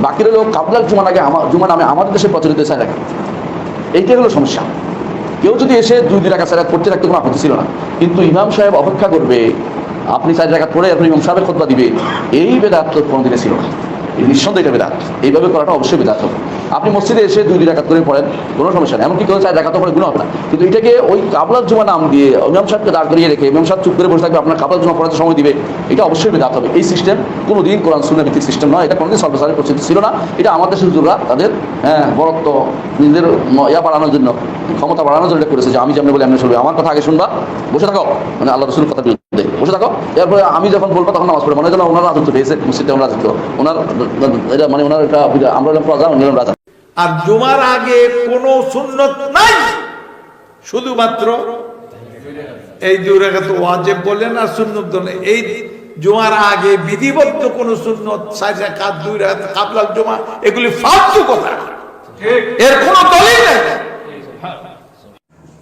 বাকি লোক কাবলাল জুমা নাকি আমার জুমা নামে আমাদের দেশে প্রচলিত রাখি এইটাই হলো সমস্যা। কেউ যদি এসে দুই দিন আগে সারাত পড়তে রাখতে কোনো আপত্তি ছিল না। কিন্তু ইমাম সাহেব অপেক্ষা করবে, আপনি চার জায়গা পড়ে আপনি ইমাম সাহেবের খোদ্া দিবে। এই বেদাত কোনো কোনোদিনে ছিল না। নিঃসন্দেহ এটা বেদাত। এইভাবে করাটা অবশ্যই বেদাত হবে। আপনি মসজিদে এসে দুই দুই রাকাত করে পড়েন, কোনো সমস্যা নেই। এমনকি কেউ চার রাকাত পড়ে গুণ না। কিন্তু এটাকে ওই কাবলার জমা নাম দিয়ে ইমাম সাহেবকে দাঁড় করিয়ে রেখে, ইমাম সাহেব চুপ করে বসে থাকবে, আপনার কাবলার জমা পড়াতে সময় দিবে, এটা অবশ্যই বেদাত হবে। এই সিস্টেম কোনোদিন কোরআন সুন্না ভিত্তিক সিস্টেম নয়, এটা কোনোদিন সর্বসারে প্রচলিত ছিল না। এটা আমাদের হুজুররা তাদের হ্যাঁ বরত্ব, নিজেদের ইয়া বাড়ানোর জন্য, ক্ষমতা বাড়ানোর জন্য করেছে যে আমি যেমনি বলে এমনি শুনবে আমার কথা আগে শুনবা, বসে থাকো। মানে আল্লাহ রসুল কথা বিরুদ্ধে। বসে থাকো। এরপরে আমি যখন বলব, তখন নামাজ পড়ে মনে হয় যেন ওনার রাজত্ব পেয়েছে মসজিদে, ওনার রাজত্ব। ওনার এটা মানে ওনার একটা আমরা হলাম প্রজা, উনি রাজা। আর জুমার আগে কোনো সুন্নত নাই। শুধুমাত্র এই দুই রেখাত ওয়াজেব বললেন আর সুন্নত এই জুমার আগে বিধিবদ্ধ কোন সুন্নত রেখাত, দুই রেখাত, কাবলাল জমা, এগুলি ফালতু কথা। এর কোনো দলিল নাই।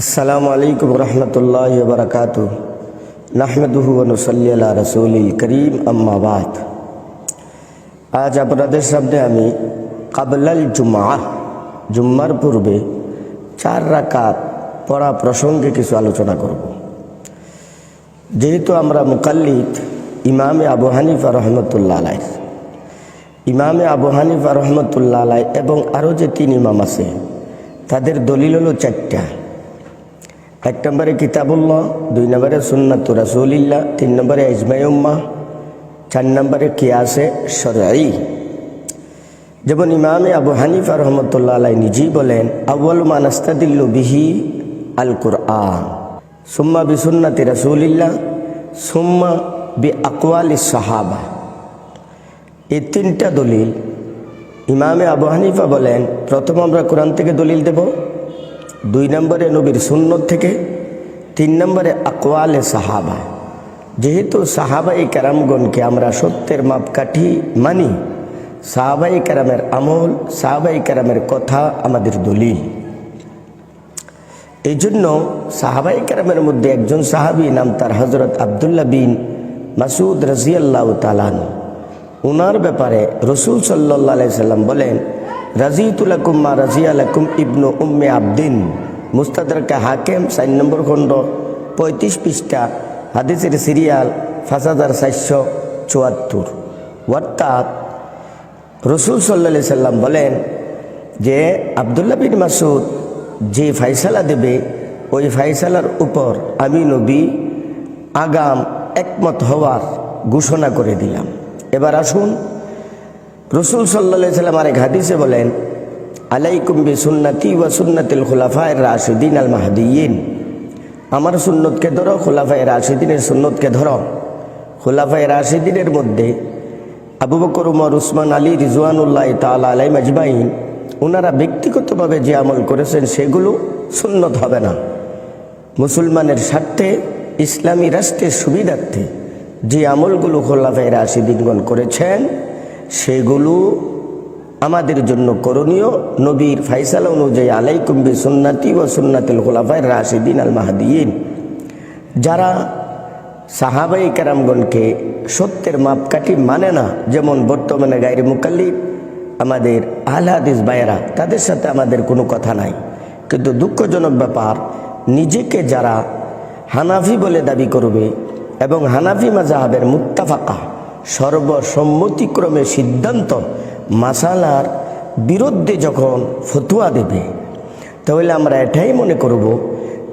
আসসালামু আলাইকুম রহমতুল্লাহ বরকাত নাহমদুহু নসল্লি আলা রসুল করিম আম্মাবাদ আজ আপনাদের সামনে আমি কাবলাল জুমা জুম্মার পূর্বে চার রাকাত পড়া প্রসঙ্গে কিছু আলোচনা করব। যেহেতু আমরা মুকাল্লিদ, ইমামে আবু হানিফা রহমতুল্লাহ আলাই ইমামে আবু হানিফা রহমতুল্লা আলাই এবং আরও যে তিন ইমাম আছে, তাদের দলিল হলো চারটা। এক নম্বরে কিতাবুল্লাহ, দুই নম্বরে সুন্নাতু রাসুলিল্লাহ, তিন নম্বরে ইজমাইউম্মা চার নম্বরে কিয়াসে সরাই যেমন ইমামে আবু হানিফা রহমতুল্লাহ আলাই নিজেই বলেন আউ্বাল মানাস্তাদিল্লু বিহি আল কুরআন সুম্মা বি সুন্নাতি রাসুলিল্লাহ, সুম্মা বি আকওয়ালি সাহাবা। এই তিনটা দলিল ইমামে আবু হানিফা বলেন, প্রথম আমরা কোরআন থেকে দলিল দেব, দুই নম্বরে নবীর সুন্নত থেকে, তিন নম্বরে আকওয়ালে সাহাবা। যেহেতু সাহাবাই ক্যারামগণকে আমরা সত্যের মাপকাঠি মানি সাহাবাই কারামের আমল, সাহাবাই কারামের কথা আমাদের দলিল। এই জন্য সাহাবাই কারামের মধ্যে একজন সাহাবি নাম তার হজরত আবদুল্লাহ বিন মাসুদ রাজিয়াল্লাহ তালান উনার ব্যাপারে রসুল সাল্লাহ সাল্লাম বলেন রাজিতুলাকুম মা রাজিয়ালাকুম ইবনু উম্মে আবদিন। মুস্তাদরকা হাকেম সাইন নম্বর খণ্ড, পঁয়ত্রিশ পৃষ্ঠা, হাদিসের সিরিয়াল হাজার চারশো চুয়াত্তর। অর্থাৎ রসুল সাল্লা সাল্লাম বলেন যে আবদুল্লাহ বিন মাসুদ যে ফাইসালা দেবে, ওই ফাইসালার উপর আমি নবী আগাম একমত হওয়ার ঘোষণা করে দিলাম। এবার আসুন, রসুল সাল্লা সাল্লাম আরেক হাদিসে বলেন, আলাইকুম বি সুন্নাতি ওয়া সুন্নাতিল খুলাফায়ের রাশিদিন আল মাহাদিয়িন। আমার সুন্নতকে ধরো, খোলাফায় রাশিদিনের সুন্নতকে ধরো। খোলাফায় রাশিদিনের মধ্যে আবু বকর, উমর, উসমান, আলী রিজওয়ানুল্লাহ তালা আলাই মাজমাইন ওনারা ব্যক্তিগতভাবে যে আমল করেছেন সেগুলো সুন্নত হবে না। মুসলমানের স্বার্থে, ইসলামী রাষ্ট্রের সুবিধার্থে যে আমলগুলো খোলাফায় রাশিদিনগণ করেছেন, সেগুলো আমাদের জন্য করণীয়। নবীর ফাইসালা অনুযায়ী আলাইকুম বি সুন্নাতি ও সুন্নাতুল খোলাফায় রাশিদিন আল মাহাদিন যারা সাহাবাই কারামগণকে সত্যের মাপকাঠি মানে না, যেমন বর্তমানে গাইরে মুকাল্লিদ আমাদের আহলাদিস বায়রা তাদের সাথে আমাদের কোনো কথা নাই। কিন্তু দুঃখজনক ব্যাপার, নিজেকে যারা হানাফি বলে দাবি করবে এবং হানাফি মাজাহাবের মুত্তাফাকা, সর্বসম্মতিক্রমে সিদ্ধান্ত মাসালার বিরুদ্ধে যখন ফতুয়া দেবে, তাহলে আমরা এটাই মনে করব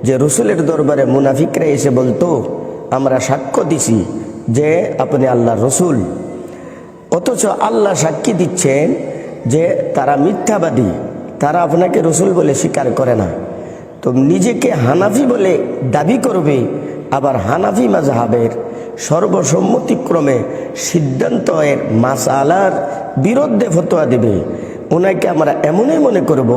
যে রসুলের দরবারে মুনাফিকরা এসে বলতো, আমরা সাক্ষ্য দিছি যে আপনি আল্লাহর রসুল। অথচ আল্লাহ সাক্ষী দিচ্ছেন যে তারা মিথ্যাবাদী, তারা আপনাকে রসুল বলে স্বীকার করে না। তো নিজেকে হানাফি বলে দাবি করবে, আবার হানাফি মাজাহাবের সর্বসম্মতিক্রমে সিদ্ধান্ত এর মাসালার বিরুদ্ধে ফতোয়া দেবে। ওনাকে আমরা এমনই মনে করব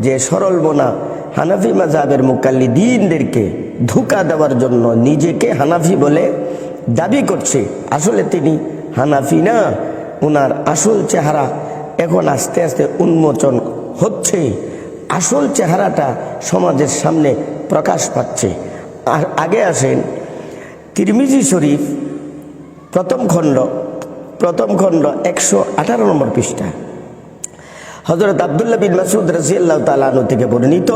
যে সরল বোনা হানাফি মাজাবের মুকাল্লি দিনদেরকে ধোকা দেওয়ার জন্য নিজেকে হানাফি বলে দাবি করছে। আসলে তিনি হানাফি না। ওনার আসল চেহারা এখন আস্তে আস্তে উন্মোচন হচ্ছে। আসল চেহারাটা সমাজের সামনে প্রকাশ পাচ্ছে। আর আগে আসেন তিরমিজি শরীফ, প্রথম খণ্ড প্রথম খণ্ড একশো আঠারো নম্বর পৃষ্ঠা। হজরত আবদুল্লাহ বিন মাসুদ রাজিয়াল্লাহ তালানু থেকে বর্ণিত,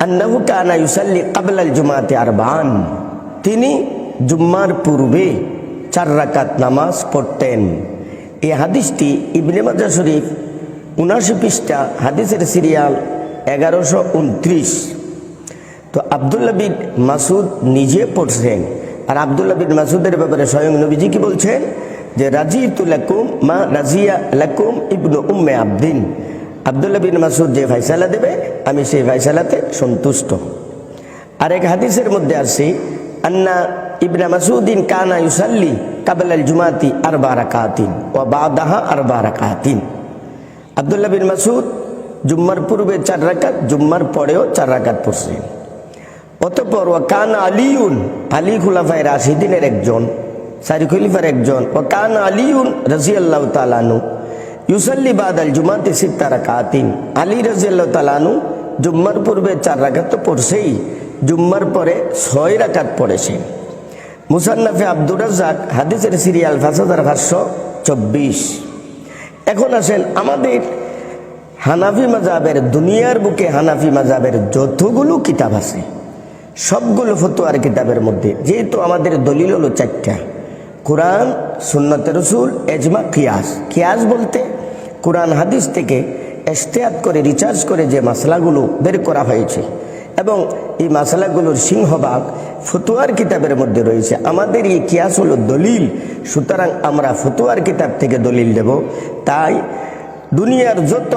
আন্নাহু কানা ইউসাল্লি কাবলাল জুমাতে আরবান। তিনি জুম্মার পূর্বে চার রাকাত নামাজ পড়তেন। এই হাদিসটি ইবনে মাজা শরীফ উনাশি পৃষ্ঠা হাদিসের সিরিয়াল এগারোশো উনত্রিশ। তো আবদুল্লাহ বিন মাসুদ নিজে পড়ছেন। আর আবদুল্লাহ বিন মাসুদের ব্যাপারে স্বয়ং নবীজি কি বলছেন? যে রাজি লাকুম মা রাজিয়া লাকুম ইবনু উম্মে আবদিন। আবদুল্লাহ বিন মাসুদ যে ফাইসালা দেবে, আমি সেই ফাইসালাতে সন্তুষ্ট। আর এক হাদিসের মধ্যে আসি, আন্না ইবনা মাসুদ্দিন কানা ইউসাল্লি কাবেল কাবলাল জুমাতি আরবা রাকাতিন ও বাদাহা আরবা রাকাতিন। আবদুল্লাহ বিন মাসুদ জুম্মার পূর্বে চার রাকাত, জুম্মার পরেও চার রাকাত পড়ছেন অতপর ও কান আলিউন, আলী খুলাফায় রাশিদিনের একজন, সারি খলিফার একজন ও কান আলিউন রাজিয়াল্লাহ তালানু ইউসাল্লি বাদ আল জুমাতে সিত্তা রাকাতিন। আলী রাজিয়াল্লাহ তালানু জুম্মার পূর্বে চার রাকাত তো পড়ছেই, জুম্মার পরে ছয় রাকাত পড়েছেন। মুসান্নাফে আব্দুর রাজ্জাক হাদিসের সিরিয়াল পাঁচ হাজার পাঁচশো চব্বিশ। এখন আসেন আমাদের হানাফি মাজাবের দুনিয়ার বুকে হানাফি মাজাবের যতগুলো কিতাব আছে, সবগুলো ফতোয়ার কিতাবের মধ্যে, যেহেতু আমাদের দলিল হলো চারটা। কোরআন সুন্নত রসুল, এজমা, কিয়াস। কিয়াস বলতে কোরআন হাদিস থেকে এস্তেয়াত করে রিচার্জ করে যে মশলাগুলো বের করা হয়েছে। এবং এই মশলাগুলোর সিংহভাগ ফতুয়ার কিতাবের মধ্যে রয়েছে। আমাদের এই কিয়াস হলো দলিল। সুতরাং আমরা ফতুয়ার কিতাব থেকে দলিল দেব। তাই দুনিয়ার যত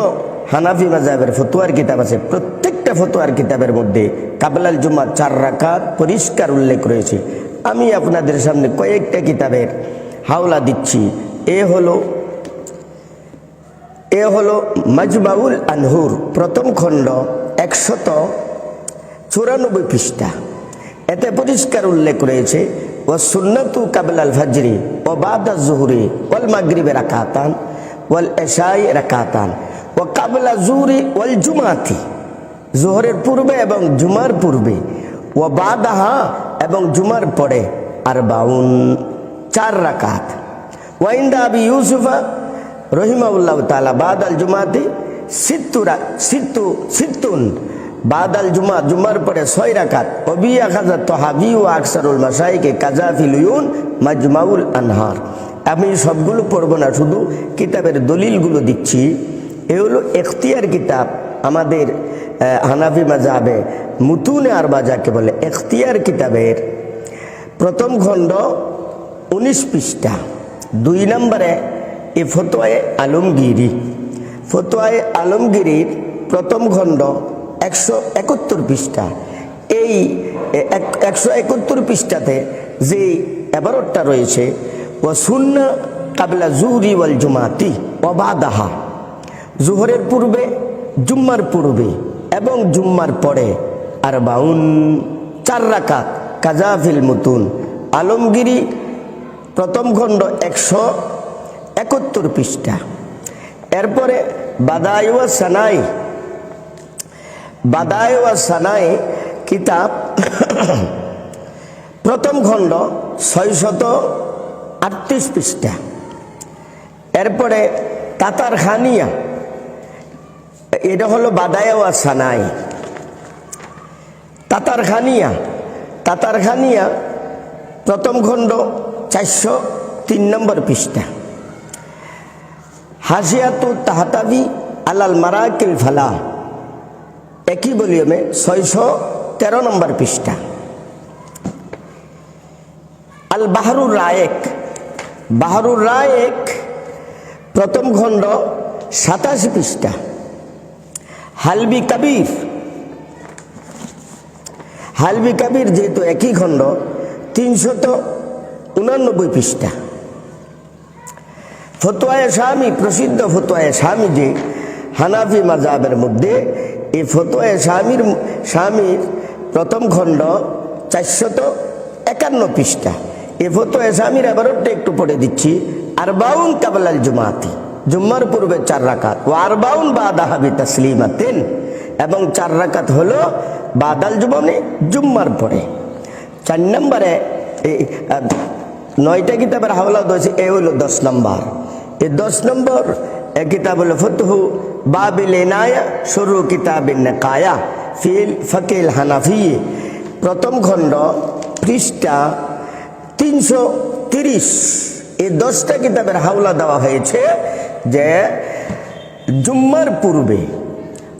হানাফি মাজাবের ফতুয়ার কিতাব আছে, প্রত্যেকটা ফতুয়ার কিতাবের মধ্যে কাবলাল জুমা চার রাকাত পরিষ্কার উল্লেখ রয়েছে। আমি আপনাদের সামনে কয়েকটা কিতাবের হাওলা দিচ্ছি। এ হলো এ হলো মাজমাউল আনহুর প্রথম খণ্ড একশত চুরানব্বই পৃষ্ঠা। এতে পরিষ্কার উল্লেখ রয়েছে ও সুন্নতু কাবলাল ফাজরি ও বাদা জুহুরি ওয়াল মাগরিবে রাকাতান ওয়াল এশাই রাকাতান ও কাবলা জুহুরি ওয়াল জুমাতি। জোহরের পূর্বে এবং জুমার পূর্বে ও বাদাহা এবং জুমার পরে আর বাউন চার রাকাত। ওয়াইন্দা আবি ইউসুফা রহিমাউল্লাহ তালা বাদ আল জুমাতি সিত্তুরা সিত্তু, সিত্তুন বাদ আল জুমা জুমার পরে ছয় রাকাত। অবিয়া খাজা তহাবি ও আকসারুল মাসাইকে কাজাফিল ইউন মাজমাউল আনহার। আমি সবগুলো পড়ব না, শুধু কিতাবের দলিলগুলো দিচ্ছি। এ হলো এখতিয়ার কিতাব আমাদের হানাফি মাজাবে মুতুনে আর বাজাকে বলে, এখতিয়ার কিতাবের প্রথম খণ্ড উনিশ পৃষ্ঠা। দুই নম্বরে এ ফতোয়ায় আলমগিরি। ফতোয়ায় আলমগিরির প্রথম খণ্ড একশো একাত্তর পৃষ্ঠা। এই এক- একশো একাত্তর পৃষ্ঠাতে যে এবারটা রয়েছে ও শূন্য কাবলা জুরি ওয়াল জুমাতি অবাদাহা জুহরের পূর্বে, জুম্মার পূর্বে এবং জুম্মার পরে আর বাউন চার রাকাত, কাজাফিল মুতুন, আলমগিরি, প্রথম খণ্ড একশো একাত্তর পৃষ্ঠা। এরপরে বাদায়ুয়া সানাই বাদায়ুয়া সানাই কিতাব। প্রথম খণ্ড ছয়শত আটত্রিশ পৃষ্ঠা। এরপরে তাতার খানিয়া এটা হলো বাদায়ুয়া সানাই। তাতার খানিয়া তাতার খানিয়া প্রথম খণ্ড চারশো তিন নম্বর পৃষ্ঠা। হাসিয়াতু তাহাতাবি আলাল মারাকিল ফালা একই ভলিউমে ছয়শো তেরো নম্বর পৃষ্ঠা। আল বাহারুর রায়েক। বাহারুর রায়েক প্রথম খণ্ড সাতাশি পৃষ্ঠা। হালবি কাবির। হালবি কাবির যেহেতু একই খণ্ড, তিনশত উনানব্বই পৃষ্ঠা। ফতোয়ায় স্বামী প্রসিদ্ধ ফতোয়ায় স্বামী যে হানাফি মাজাবের মধ্যে এই ফতোয়ায় স্বামীর স্বামীর প্রথম খণ্ড চারশত একান্ন পৃষ্ঠা। এই ফতোয়ায় স্বামীর এবারটা একটু পড়ে দিচ্ছি। আর বাউন কাবলাল জুমাতি। জুম্মার পূর্বে চার রাকাত। ও আর বাউন বা দাহাবি তসলিমাতেন এবং চার রাকাত হলো বাদাল জুমানে জুম্মার পরে। চার নম্বরে এই নয়টা কিতাবের হাওলা হয়েছে, এ হলো দশ নম্বর। এই দশ নম্বর এ ফতহু, বাবিল এনায়া সরু কিতাবিন কায়া ফিল ফকিল হানাফি। প্রথম খণ্ড, পৃষ্ঠা তিনশো তিরিশ। এই দশটা কিতাবের হাওলা দেওয়া হয়েছে যে জুম্মার পূর্বে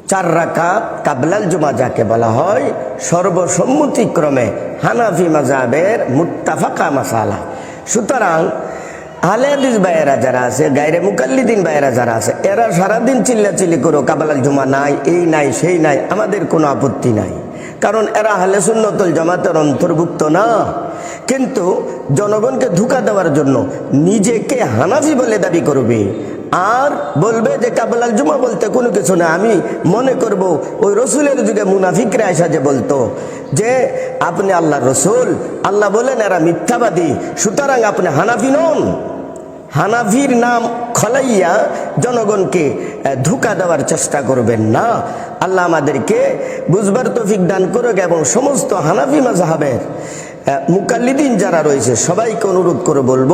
চার রাকাত কাবলাল জুমা যাকে বলা হয়, সর্বসম্মতিক্রমে হানাফি মাজাবের মুত্তাফাকা মাসালা। সুতরাং আলেদিস বাইরা যারা আছে গাইরে মুকাল্লিদিন বাইরা যারা আছে, এরা সারাদিন চিল্লাচিল্লি করো, কাবালাল জুমা নাই, এই নাই, সেই নাই, আমাদের কোনো আপত্তি নাই। কারণ এরা হালে সুন্নতল জামাতের অন্তর্ভুক্ত না। কিন্তু জনগণকে ধোকা দেওয়ার জন্য নিজেকে হানাফি বলে দাবি করবে। আর বলবে যে কাবলাল জুমা বলতে কোনো কিছু না। আমি মনে করব, ওই রসুলের যুগে মুনাফিকরা এসা যে বলতো যে, আপনি আল্লাহ রসুল, আল্লাহ বলেন এরা মিথ্যাবাদী, সুতরাং আপনি হানাফি নন। হানাফির নাম খলাইয়া জনগণকে ধোঁকা দেওয়ার চেষ্টা করবেন না। আল্লাহ আমাদেরকে বুঝবার তৌফিক দান করুক এবং সমস্ত হানাফি মাজাহাবের মুকাল্লিদিন যারা রয়েছে, সবাইকে অনুরোধ করে বলব,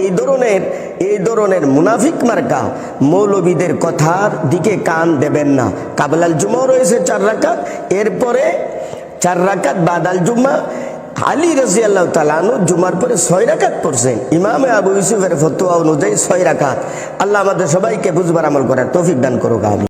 এই ধরনের এই ধরনের মুনাফিক মার্কা মৌলবীদের কথার দিকে কান দেবেন না। কাবলাল জুমাও রয়েছে চার রাকাত, এরপরে চার রাকাত বাদাল জুম্মা আলী রাজি আল্লাহ তালানু জুমার পরে ছয় রাকাত পড়ছেন। ইমামে আবু ইউসুফের ফতোয়া অনুযায়ী ছয় রাকাত। আল্লাহ আমাদের সবাইকে বুঝবার আমল করার তৌফিক দান করুক আমি